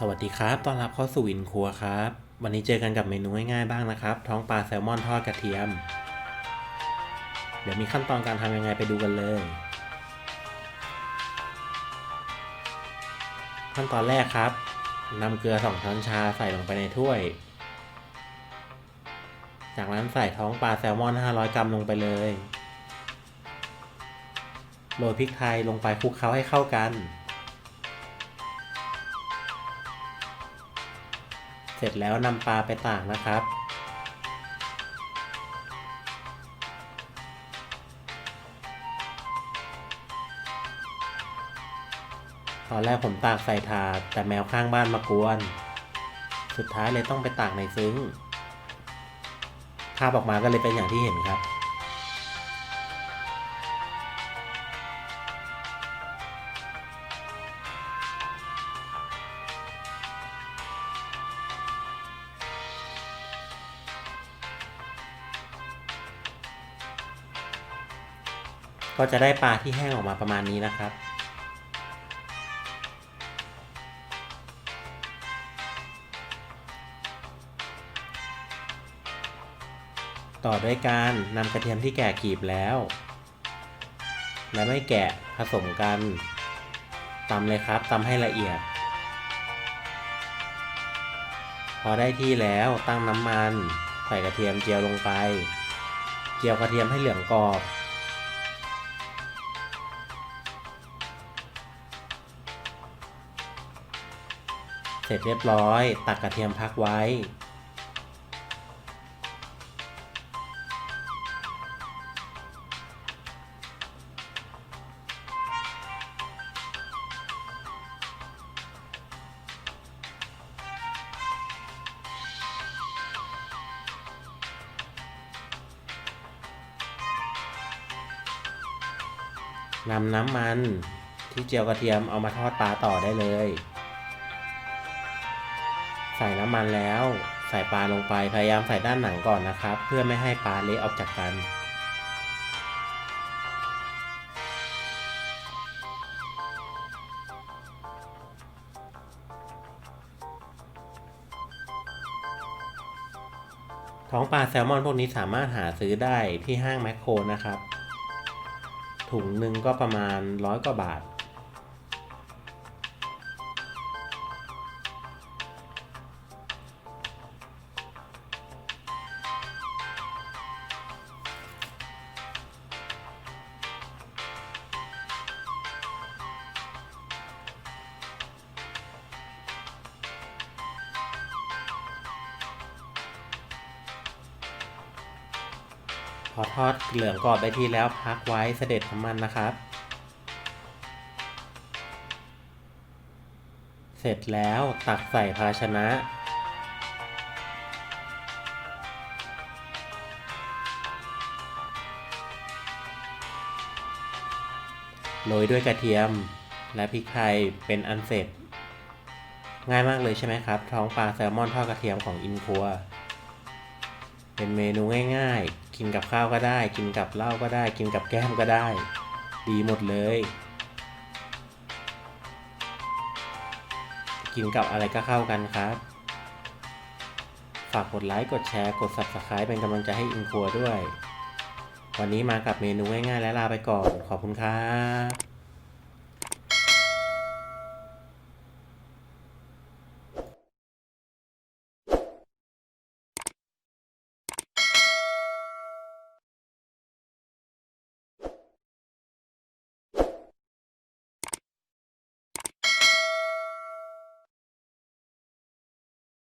สวัสดีครับ ต้อนรับเข้าสู่อินครัวครับ วันนี้เจอกันกับเมนูง่ายๆบ้างนะครับ ท้องปลาแซลมอนทอดกระเทียม เดี๋ยวมีขั้นตอนการทำยังไงไปดูกันเลย ขั้นตอนแรกครับนำเกลือ2ช้อนชาใส่ลงไปในถ้วย จากนั้นใส่ท้องปลาแซลมอน 500 กรัมลงไปเลย โรยพริกไทยลงไปคลุกเคล้าให้เข้ากัน เสร็จแล้วนำปลาไปตากนะครับ ตอนแรกผมตากใส่ถาดแต่แมวข้างบ้านมากวน สุดท้ายเลยต้องไปตากในซึ้งภาพออกมาก็เลยเป็นอย่างที่เห็นครับ ก็จะได้ปลาที่แห้งออกมาประมาณนี้นะครับ ต่อด้วยการนำกระเทียมที่แกะกลีบแล้ว และไม่แกะผสมกันตำเลยครับตำให้ละเอียด พอได้ที่แล้วตั้งน้ำมัน ใส่กระเทียมเจียวลงไป เจียวกระเทียมให้เหลืองกรอบ เสร็จเรียบร้อย ตักกระเทียมพักไว้ นำน้ำมันที่เจียวกระเทียมเอามาทอดปลาต่อได้เลย ใส่น้ำมันแล้ว ใส่ปลาลงไปพยายามใส่ด้านหนังก่อนนะครับ เพื่อไม่ให้ปลาเละออกจากกัน ท้องปลาแซลมอนพวกนี้สามารถหาซื้อได้ที่ห้างแมคโครนะครับ ถุงหนึ่งก็ประมาณร้อยกว่าบาท อทอดเหลืองกรอบได้ที่แล้วพักไว้เสด็จน้ำมันนะครับ เสร็จแล้วตักใส่ภาชนะ โรยด้วยกระเทียมและพริกไทยเป็นอันเสร็จ ง่ายมากเลยใช่ไหมครับ ท้องปลาแซลมอนทอดกระเทียมของอินครัว เป็นเมนูง่ายๆ กินกับข้าวก็ได้ กินกับเหล้าก็ได้ กินกับแก้มก็ได้ ดีหมดเลย กินกับอะไรก็เข้ากันครับ ฝากกดไลค์ กดแชร์ กด Subscribe เป็นกำลังใจให้อินครัวด้วย วันนี้มากับเมนูง่ายๆ และลาไปก่อน ขอบคุณครับ